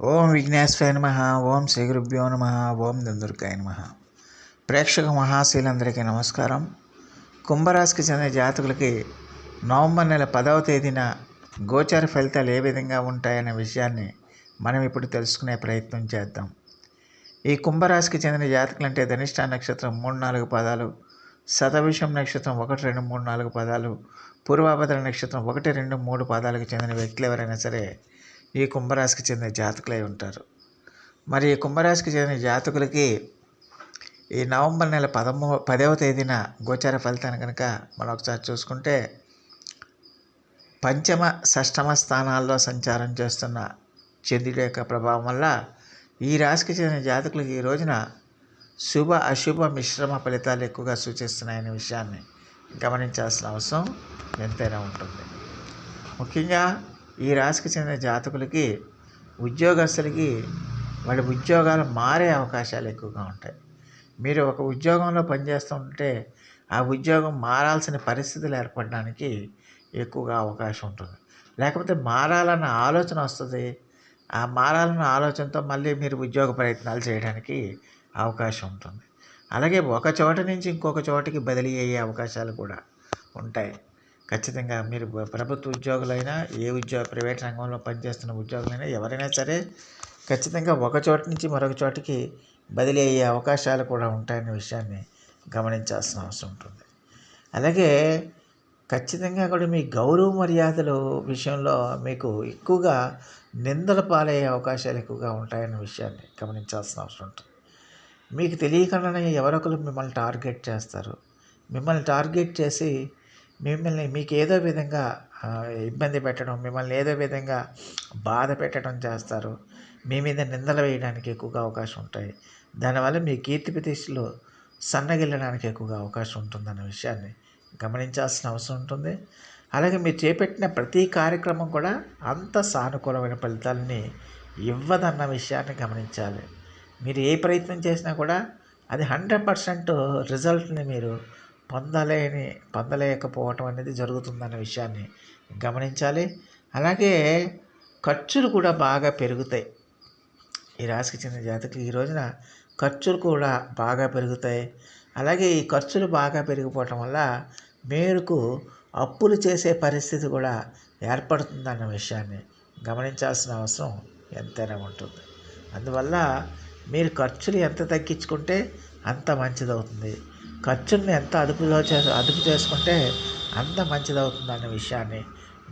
ఓం విఘ్నేశ్వరాయ నమ ఓం శ్రీ గురుభ్యో నమ ఓం దుందుర్గాయ నమ. ప్రేక్షక మహాశీలందరికీ నమస్కారం. కుంభరాశికి చెందిన జాతకులకి నవంబర్ నెల పదవ తేదీన గోచార ఫలితాలు ఏ విధంగా ఉంటాయనే విషయాన్ని మనం ఇప్పుడు తెలుసుకునే ప్రయత్నం చేద్దాం. ఈ కుంభరాశికి చెందిన జాతకులు అంటే ధనిష్ట నక్షత్రం మూడు నాలుగు పదాలు శతవిషం నక్షత్రం ఒకటి రెండు మూడు నాలుగు పదాలు పూర్వాభద్ర నక్షత్రం ఒకటి రెండు మూడు పదాలకు చెందిన వ్యక్తులు ఎవరైనా సరే ఈ కుంభరాశికి చెందిన జాతకులై ఉంటారు. మరి ఈ కుంభరాశికి చెందిన జాతకులకి ఈ నవంబర్ నెల పదమూ పదవ తేదీన గోచార ఫలితాన్ని కనుక మనం ఒకసారి చూసుకుంటే పంచమ షష్టమ స్థానాల్లో సంచారం చేస్తున్న చంద్రుడి యొక్క ప్రభావం వల్ల ఈ రాశికి చెందిన జాతకులకు ఈ రోజున శుభ అశుభ మిశ్రమ ఫలితాలు ఎక్కువగా సూచిస్తున్నాయనే విషయాన్ని గమనించాల్సిన అవసరం ఎంతైనా ఉంటుంది. ముఖ్యంగా ఈ రాశికి చెందిన జాతకులకి ఉద్యోగస్తులకి వాళ్ళ ఉద్యోగాలు మారే అవకాశాలు ఎక్కువగా ఉంటాయి. మీరు ఒక ఉద్యోగంలో పనిచేస్తుంటే ఆ ఉద్యోగం మారాల్సిన పరిస్థితులు ఏర్పడడానికి ఎక్కువగా అవకాశం ఉంటుంది. లేకపోతే మారాలన్న ఆలోచన వస్తుంది. ఆ మారాలన్న ఆలోచనతో మళ్ళీ మీరు ఉద్యోగ ప్రయత్నాలు చేయడానికి అవకాశం ఉంటుంది. అలాగే ఒక చోట నుంచి ఇంకొక చోటికి బదిలీ అయ్యే అవకాశాలు కూడా ఉంటాయి. ఖచ్చితంగా మీరు ప్రభుత్వ ఉద్యోగులైనా ఏ ఉద్యోగ ప్రైవేట్ రంగంలో పనిచేస్తున్న ఉద్యోగులైనా ఎవరైనా సరే ఖచ్చితంగా ఒక చోట నుంచి మరొక చోటికి బదిలీ అయ్యే అవకాశాలు కూడా ఉంటాయనే విషయాన్ని గమనించాల్సిన అవసరం ఉంటుంది. అలాగే ఖచ్చితంగా కూడా మీ గౌరవ మర్యాదలు విషయంలో మీకు ఎక్కువగా నిందల పాలయ్యే అవకాశాలు ఎక్కువగా ఉంటాయన్న విషయాన్ని గమనించాల్సిన అవసరం ఉంటుంది. మీకు తెలియకుండానే ఎవరొకరు మిమ్మల్ని టార్గెట్ చేస్తారు. మిమ్మల్ని టార్గెట్ చేసి మిమ్మల్ని మీకు ఏదో విధంగా ఇబ్బంది పెట్టడం మిమ్మల్ని ఏదో విధంగా బాధ పెట్టడం చేస్తారు. మీ మీద నిందలు వేయడానికి ఎక్కువగా అవకాశం ఉంటాయి. దానివల్ల మీ కీర్తి ప్రతిష్టలు సన్నగిల్లడానికి ఎక్కువగా అవకాశం ఉంటుందన్న విషయాన్ని గమనించాల్సిన అవసరం ఉంటుంది. అలాగే మీరు చేపట్టిన ప్రతి కార్యక్రమం కూడా అంత సానుకూలమైన ఫలితాలని ఇవ్వదన్న విషయాన్ని గమనించాలి. మీరు ఏ ప్రయత్నం చేసినా కూడా అది హండ్రెడ్ పర్సెంట్ రిజల్ట్ని మీరు పొందలేని పొందలేకపోవటం అనేది జరుగుతుందన్న విషయాన్ని గమనించాలి. అలాగే ఖర్చులు కూడా బాగా పెరుగుతాయి. ఈ రాశికి చెందిన జాతకులు ఈ రోజున ఖర్చులు కూడా బాగా పెరుగుతాయి. అలాగే ఈ ఖర్చులు బాగా పెరిగిపోవటం వల్ల మేరకు అప్పులు చేసే పరిస్థితి కూడా ఏర్పడుతుందన్న విషయాన్ని గమనించాల్సిన అవసరం ఎంతైనా ఉంటుంది. అందువల్ల మీరు ఖర్చులు ఎంత తగ్గించుకుంటే అంత మంచిదవుతుంది. ఖర్చుల్ని ఎంత అదుపులో చే అదుపు చేసుకుంటే అంత మంచిదవుతుంది అనే విషయాన్ని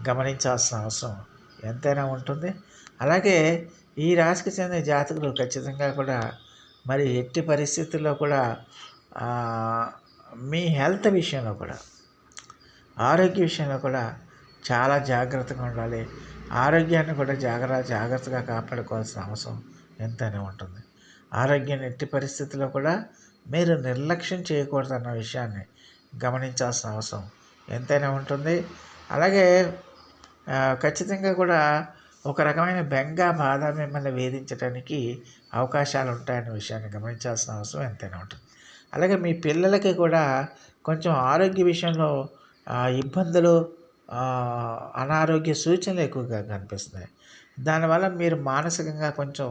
గమనించాల్సిన అవసరం ఎంతైనా ఉంటుంది. అలాగే ఈ రాశికి చెందిన జాతకులు ఖచ్చితంగా కూడా మరి ఎట్టి పరిస్థితుల్లో కూడా మీ హెల్త్ విషయంలో కూడా ఆరోగ్య విషయంలో కూడా చాలా జాగ్రత్తగా ఉండాలి. ఆరోగ్యాన్ని కూడా జాగ్రత్త జాగ్రత్తగా కాపాడుకోవాల్సిన అవసరం ఎంతైనా ఉంటుంది. ఆరోగ్యాన్ని ఎట్టి పరిస్థితుల్లో కూడా మీరు నిర్లక్ష్యం చేయకూడదు అన్న విషయాన్ని గమనించాల్సిన అవసరం ఎంతైనా ఉంటుంది. అలాగే ఖచ్చితంగా కూడా ఒక రకమైన బెంగ బాధ మిమ్మల్ని వేధించడానికి అవకాశాలు ఉంటాయన్న విషయాన్ని గమనించాల్సిన అవసరం ఎంతైనా ఉంటుంది. అలాగే మీ పిల్లలకి కూడా కొంచెం ఆరోగ్య విషయంలో ఇబ్బందులు అనారోగ్య సూచనలు ఎక్కువగా కనిపిస్తున్నాయి. దానివల్ల మీరు మానసికంగా కొంచెం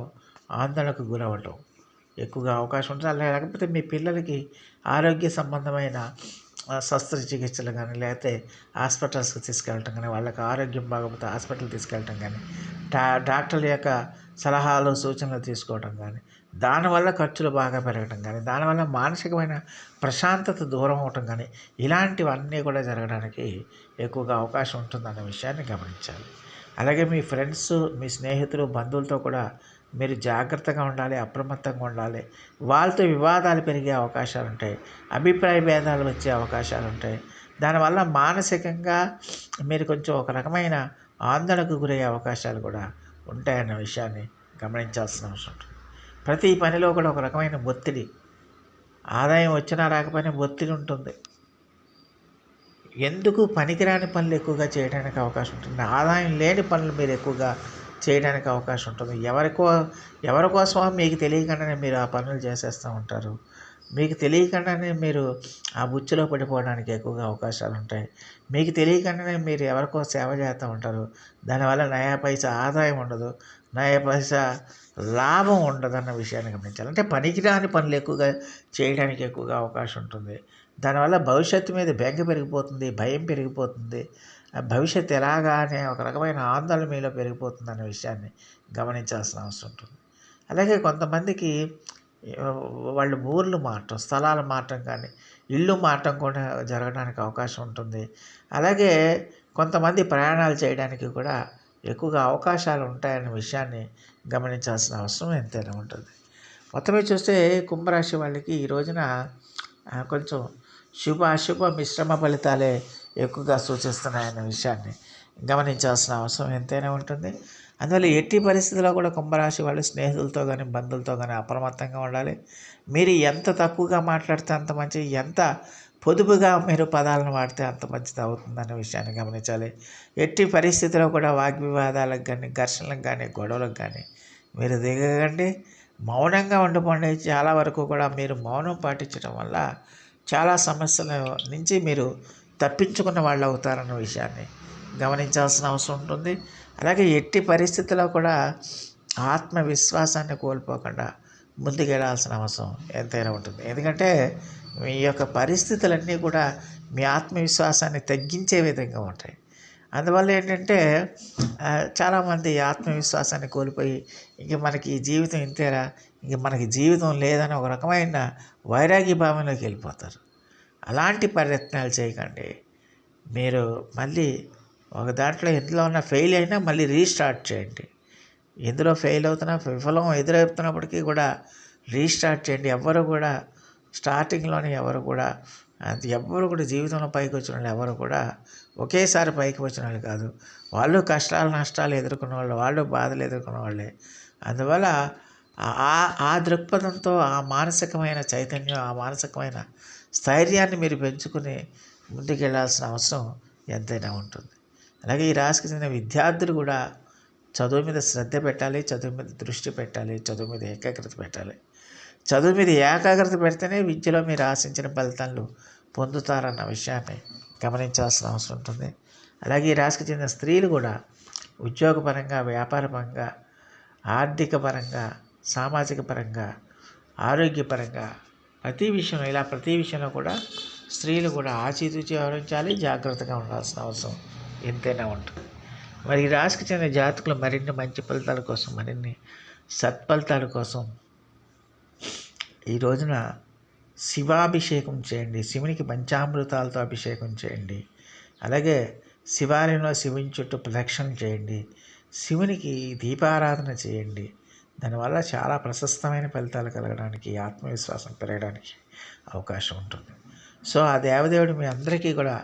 ఆందోళనకు గురవటం ఎక్కువగా అవకాశం ఉంటుంది అలా లేకపోతే మీ పిల్లలకి ఆరోగ్య సంబంధమైన శస్త్రచికిత్సలు కానీ లేకపోతే హాస్పిటల్స్కి తీసుకెళ్ళటం కానీ వాళ్ళకి ఆరోగ్యం బాగోకపోతే హాస్పిటల్ తీసుకెళ్ళటం కానీ డా డాక్టర్ల యొక్క సలహాలు సూచనలు తీసుకోవటం కానీ దానివల్ల ఖర్చులు బాగా పెరగడం కానీ దానివల్ల మానసికమైన ప్రశాంతత దూరం అవటం కానీ ఇలాంటివన్నీ కూడా జరగడానికి ఎక్కువగా అవకాశం ఉంటుందన్న విషయాన్ని గమనించాలి. అలాగే మీ ఫ్రెండ్స్ మీ స్నేహితులు బంధువులతో కూడా మీరు జాగ్రత్తగా ఉండాలి అప్రమత్తంగా ఉండాలి. వాళ్ళతో వివాదాలు పెరిగే అవకాశాలు ఉంటాయి అభిప్రాయ భేదాలు వచ్చే అవకాశాలు ఉంటాయి. దానివల్ల మానసికంగా మీరు కొంచెం ఒక రకమైన ఆందోళనకు గురయ్యే అవకాశాలు కూడా ఉంటాయన్న విషయాన్ని గమనించాల్సిన అవసరం ఉంటుంది. ప్రతి పనిలో కూడా ఒక రకమైన ఒత్తిడి. ఆదాయం వచ్చినా రాకపోయినా ఒత్తిడి ఉంటుంది. ఎందుకు పనికిరాని పనులు ఎక్కువగా చేయడానికి అవకాశం ఉంటుంది? ఆదాయం లేని పనులు మీరు ఎక్కువగా చేయడానికి అవకాశం ఉంటుంది. ఎవరికో ఎవరి కోసమో మీకు తెలియకుండానే మీరు ఆ పనులు చేసేస్తూ ఉంటారు. మీకు తెలియకుండానే మీరు ఆ బుచ్చిలో పడిపోవడానికి ఎక్కువగా అవకాశాలు ఉంటాయి మీకు తెలియకుండానే మీరు ఎవరికో సేవ చేస్తూ ఉంటారు. దానివల్ల నయా పైసా ఆదాయం ఉండదు. నయా పైసా లాభం ఉండదు అన్న విషయాన్ని గమనించాలి. అంటే పనికిరాని పనులు ఎక్కువగా చేయడానికి ఎక్కువగా అవకాశం ఉంటుంది దానివల్ల భవిష్యత్తు మీద బెంగ పెరిగిపోతుంది భయం పెరిగిపోతుంది. ఆ భవిష్యత్తు ఎలాగా అనే ఒక రకమైన ఆందోళన మీలో పెరిగిపోతుంది అనే విషయాన్ని గమనించాల్సిన అవసరం ఉంటుంది. అలాగే కొంతమందికి వాళ్ళు ఊర్లు మారటం స్థలాలు మారటం కానీ ఇల్లు మారటం కూడా జరగడానికి అవకాశం ఉంటుంది. అలాగే కొంతమంది ప్రయాణాలు చేయడానికి కూడా ఎక్కువగా అవకాశాలు ఉంటాయనే విషయాన్ని గమనించాల్సిన అవసరం ఎంతైనా ఉంటుంది. మొత్తమే చూస్తే కుంభరాశి వాళ్ళకి ఈ రోజున కొంచెం శుభ అశుభ మిశ్రమ ఫలితాలే ఎక్కువగా సూచిస్తున్నాయనే విషయాన్ని గమనించాల్సిన అవసరం ఎంతైనా ఉంటుంది. అందువల్ల ఎట్టి పరిస్థితుల్లో కూడా కుంభరాశి వాళ్ళు స్నేహితులతో కానీ బంధువులతో కానీ అప్రమత్తంగా ఉండాలి. మీరు ఎంత తక్కువగా మాట్లాడితే అంత మంచి ఎంత పొదుపుగా మీరు పదాలను వాడితే అంత మంచిది అవుతుందనే విషయాన్ని గమనించాలి. ఎట్టి పరిస్థితిలో కూడా వాగ్వివాదాలకు కానీ ఘర్షణలకు కానీ గొడవలకు కానీ మీరు దిగకండి. మౌనంగా ఉండిపోండి. చాలా వరకు కూడా మీరు మౌనం పాటించడం వల్ల చాలా సమస్యల నుంచి మీరు తప్పించుకున్న వాళ్ళు అవుతారన్న విషయాన్ని గమనించాల్సిన అవసరం ఉంటుంది. అలాగే ఎట్టి పరిస్థితుల్లో కూడా ఆత్మవిశ్వాసాన్ని కోల్పోకుండా ముందుకెళ్ళాల్సిన అవసరం ఎంతైనా ఉంటుంది. ఎందుకంటే మీ యొక్క పరిస్థితులన్నీ కూడా మీ ఆత్మవిశ్వాసాన్ని తగ్గించే విధంగా ఉంటాయి. అందువల్ల ఏంటంటే చాలామంది ఆత్మవిశ్వాసాన్ని కోల్పోయి ఇంక మనకి జీవితం ఇంతేరా ఇంక మనకి జీవితం లేదని ఒక రకమైన వైరాగ్య భావంలోకి వెళ్ళిపోతారు. అలాంటి ప్రయత్నాలు చేయకండి. మీరు మళ్ళీ ఒక దాంట్లో ఎందులో ఉన్న ఫెయిల్ అయినా మళ్ళీ రీస్టార్ట్ చేయండి. ఎందులో ఫెయిల్ అవుతున్నా విఫలం ఎదురవుతున్నప్పటికీ కూడా రీస్టార్ట్ చేయండి. ఎవరు కూడా స్టార్టింగ్లోనే ఎవరు కూడా అది ఎవ్వరు కూడా జీవితంలో పైకి వచ్చిన వాళ్ళు ఎవరు కూడా ఒకేసారి పైకి వచ్చిన వాళ్ళు కాదు. వాళ్ళు కష్టాలు నష్టాలు ఎదుర్కొన్న వాళ్ళు వాళ్ళు బాధలు ఎదుర్కొన్న వాళ్ళే. అందువల్ల ఆ- ఆ ఆ దృక్పథంతో ఆ మానసికమైన చైతన్యం ఆ మానసికమైన స్థైర్యాన్ని మీరు పెంచుకుని ముందుకెళ్ళాల్సిన అవసరం ఎంతైనా ఉంటుంది. అలాగే ఈ రాశికి చెందిన విద్యార్థులు కూడా చదువు మీద శ్రద్ధ పెట్టాలి చదువు మీద దృష్టి పెట్టాలి చదువు మీద ఏకాగ్రత పెట్టాలి. చదువు మీద ఏకాగ్రత పెడితేనే విద్యలో మీరు ఆశించిన ఫలితాలు పొందుతారన్న విషయాన్ని గమనించాల్సిన అవసరం ఉంటుంది. అలాగే ఈ రాశికి చెందిన స్త్రీలు కూడా ఉద్యోగపరంగా వ్యాపారపరంగా ఆర్థిక పరంగా సామాజిక పరంగా ఆరోగ్యపరంగా ప్రతి విషయంలో ఇలా ప్రతి విషయంలో కూడా స్త్రీలు కూడా ఆచితూచి వ్యవహరించాలి జాగ్రత్తగా ఉండాల్సిన అవసరం ఎంతైనా ఉంటుంది. మరి ఈ రాశికి చెందిన జాతకులు మరిన్ని మంచి ఫలితాల కోసం మరిన్ని సత్ఫలితాల కోసం ఈ రోజున శివాభిషేకం చేయండి. శివునికి పంచామృతాలతో అభిషేకం చేయండి. అలాగే శివాలయంలో శివుని చుట్టూ ప్రదక్షిణ చేయండి. శివునికి దీపారాధన చేయండి. దానివల్ల చాలా ప్రశస్తమైన ఫలితాలు కలగడానికి ఆత్మవిశ్వాసం పెరగడానికి అవకాశం ఉంటుంది. సో ఆ దేవదేవుడు మీ అందరికీ కూడా